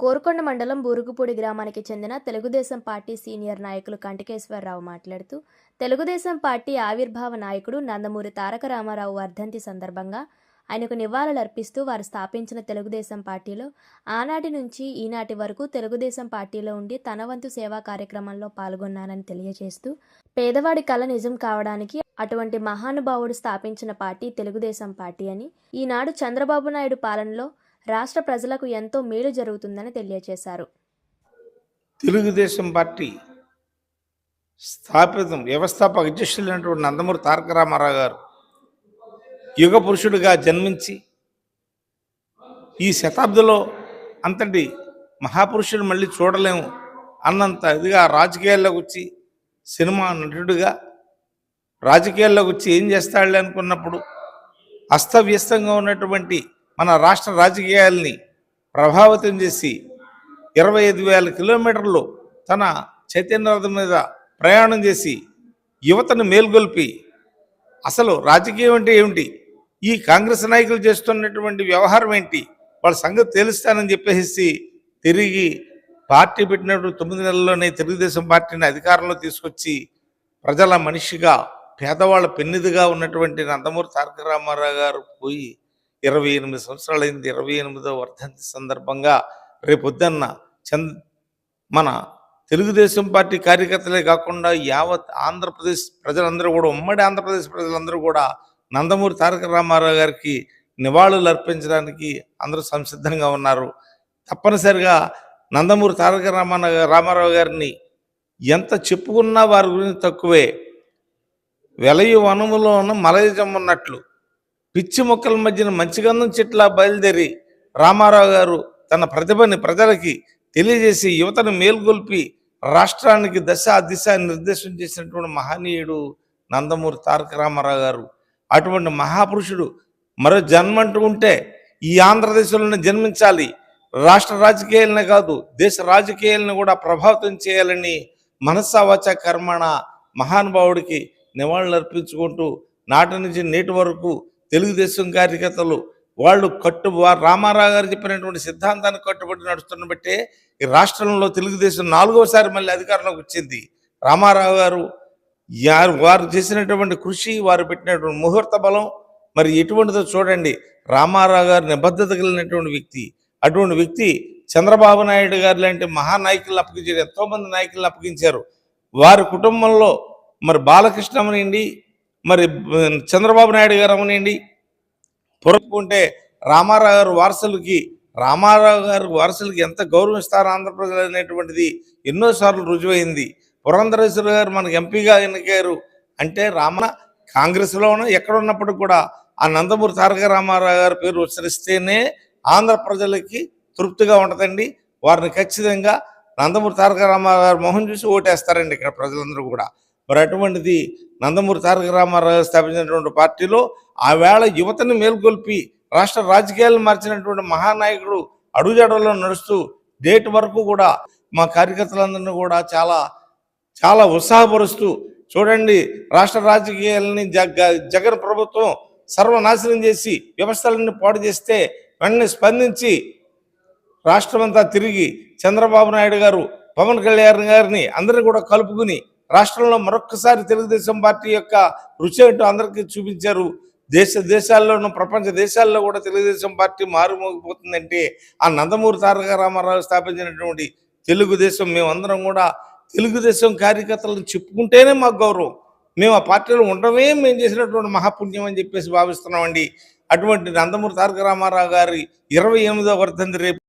కోరుకొండ మండలం బూరుగుపూడి గ్రామానికి చెందిన తెలుగుదేశం పార్టీ సీనియర్ నాయకులు కంటికేశ్వరరావు మాట్లాడుతూ తెలుగుదేశం పార్టీ ఆవిర్భావ నాయకుడు నందమూరి తారక రామారావు వర్ధంతి సందర్భంగా ఆయనకు నివాళులర్పిస్తూ వారు స్థాపించిన తెలుగుదేశం పార్టీలో ఆనాటి నుంచి ఈనాటి వరకు తెలుగుదేశం పార్టీలో ఉండి తన వంతు సేవా కార్యక్రమంలో పాల్గొన్నానని తెలియజేస్తూ పేదవాడి కళ నిజం కావడానికి అటువంటి మహానుభావుడు స్థాపించిన పార్టీ తెలుగుదేశం పార్టీ అని ఈనాడు చంద్రబాబు నాయుడు పాలనలో రాష్ట్ర ప్రజలకు ఎంతో మేలు జరుగుతుందని తెలియజేశారు తెలుగుదేశం పార్టీ స్థాపితం వ్యవస్థాపక అధ్యక్షులైనటువంటి నందమూరి తారక రామారావు గారు యుగ పురుషుడిగా జన్మించి ఈ శతాబ్దిలో అంతటి మహాపురుషుడు మళ్ళీ చూడలేము అన్నంత ఇదిగా రాజకీయాల్లోకి వచ్చి సినిమా నటుడిగా రాజకీయాల్లోకి వచ్చి ఏం చేస్తాడులే అనుకున్నప్పుడు అస్తవ్యస్తంగా ఉన్నటువంటి మన రాష్ట్ర రాజకీయాల్ని ప్రభావితం చేసి ఇరవై ఐదు వేల కిలోమీటర్లు తన చైతన్యరథం మీద ప్రయాణం చేసి యువతను మేల్గొల్పి అసలు రాజకీయం అంటే ఏమిటి? ఈ కాంగ్రెస్ నాయకులు చేస్తున్నటువంటి వ్యవహారం ఏంటి? వాళ్ళ సంగతి తెలుస్తానని చెప్పేసి తిరిగి పార్టీ పెట్టినప్పుడు తొమ్మిది నెలల్లోనే తెలుగుదేశం పార్టీని అధికారంలో తీసుకొచ్చి ప్రజల మనిషిగా పేదవాళ్ళ పెన్నిదిగా ఉన్నటువంటి నందమూరి తారక రామారావు గారు పోయి ఇరవై ఎనిమిది సంవత్సరాలైంది. ఇరవై ఎనిమిదో వర్ధంతి సందర్భంగా రేపొద్దన్న చంద్ మన తెలుగుదేశం పార్టీ కార్యకర్తలే కాకుండా యావత్ ఆంధ్రప్రదేశ్ ప్రజలందరూ కూడా ఉమ్మడి ఆంధ్రప్రదేశ్ ప్రజలందరూ కూడా నందమూరి తారక రామారావు గారికి నివాళులు అర్పించడానికి అందరూ సంసిద్ధంగా ఉన్నారు. తప్పనిసరిగా నందమూరి తారక రామాన రామారావు గారిని ఎంత చెప్పుకున్నా వారి గురించి తక్కువే. వెలయ వనములో ఉన్న మలయజం ఉన్నట్లు పిచ్చి మొక్కల మధ్యన మంచిగంధం చెట్ల బయలుదేరి రామారావు గారు తన ప్రతిభని ప్రజలకి తెలియజేసి యువతను మేల్కొల్పి రాష్ట్రానికి దశ దిశ నిర్దేశం చేసినటువంటి మహనీయుడు నందమూరి తారక రామారావు గారు. అటువంటి మహాపురుషుడు మరో జన్మంటూ ఉంటే ఈ ఆంధ్రదేశంలోనే జన్మించాలి. రాష్ట్ర రాజకీయాలనే కాదు దేశ రాజకీయాలను కూడా ప్రభావితం చేయాలని మనస్సావాచ కర్మణ మహానుభావుడికి నివాళులు అర్పించుకుంటూ నాటి నుంచి నేటి వరకు తెలుగుదేశం కార్యకర్తలు వాళ్ళు కట్టు వారు రామారావు గారు చెప్పినటువంటి సిద్ధాంతాన్ని కట్టుబడి నడుస్తున్న బట్టే ఈ రాష్ట్రంలో తెలుగుదేశం నాలుగోసారి మళ్ళీ అధికారంలోకి వచ్చింది. రామారావు గారు వారు చేసినటువంటి కృషి వారు పెట్టినటువంటి ముహూర్త బలం మరి ఎటువంటిదో చూడండి. రామారావు గారు నిబద్ధత కలిగినటువంటి వ్యక్తి. అటువంటి వ్యక్తి చంద్రబాబు నాయుడు గారు లాంటి మహానాయకులను అప్పగించారు. ఎంతో మంది నాయకులను అప్పగించారు. వారి కుటుంబంలో మరి బాలకృష్ణ మరి చంద్రబాబు నాయుడు గారు అవనండి పురపుకుంటే రామారావు గారు వారసులకి రామారావు గారు వారసులకి ఎంత గౌరవిస్తారు ఆంధ్రప్రదేశ్ అనేటువంటిది ఎన్నోసార్లు రుజువైంది. పురంధరేశ్వర గారు మనకు ఎంపీగా ఎన్నికారు అంటే రామ కాంగ్రెస్లోనూ ఎక్కడున్నప్పుడు కూడా ఆ నందమూరి తారక రామారావు గారి పేరు ఉచ్చరిస్తేనే ఆంధ్ర ప్రజలకి తృప్తిగా ఉంటుందండి. వారిని ఖచ్చితంగా నందమూరి తారక రామారావు గారు మొహం చూసి ఓటేస్తారండి ఇక్కడ ప్రజలందరూ కూడా. మరి అటువంటిది నందమూరి తారక రామారావు స్థాపించినటువంటి పార్టీలో ఆ వేళ యువతని మేల్కొల్పి రాష్ట్ర రాజకీయాలను మార్చినటువంటి మహానాయకుడు అడుగుజాడల్లో నడుస్తూ డేట్ వరకు కూడా మా కార్యకర్తలందరినీ కూడా చాలా చాలా ఉత్సాహపరుస్తూ చూడండి రాష్ట్ర రాజకీయాలని జగ జగన్ ప్రభుత్వం సర్వనాశనం చేసి వ్యవస్థలన్నీ పాడు చేస్తే వెంటనే స్పందించి రాష్ట్రమంతా తిరిగి చంద్రబాబు నాయుడు గారు పవన్ కళ్యాణ్ గారిని అందరిని కూడా కలుపుకుని రాష్ట్రంలో మరొక్కసారి తెలుగుదేశం పార్టీ యొక్క రుచి ఏంటో అందరికీ చూపించారు. దేశ దేశాల్లోనూ ప్రపంచ దేశాల్లో కూడా తెలుగుదేశం పార్టీ మారుమోగిపోతుందంటే ఆ నందమూరి తారక రామారావు స్థాపించినటువంటి తెలుగుదేశం మేమందరం కూడా తెలుగుదేశం కార్యకర్తలను చెప్పుకుంటేనే మాకు గౌరవం. మేము ఆ పార్టీలో ఉండడమే మేము చేసినటువంటి మహాపుణ్యం అని చెప్పేసి భావిస్తున్నామండి. అటువంటి నందమూరి తారక రామారావు గారి ఇరవై ఎనిమిదో వర్ధంతి రేపు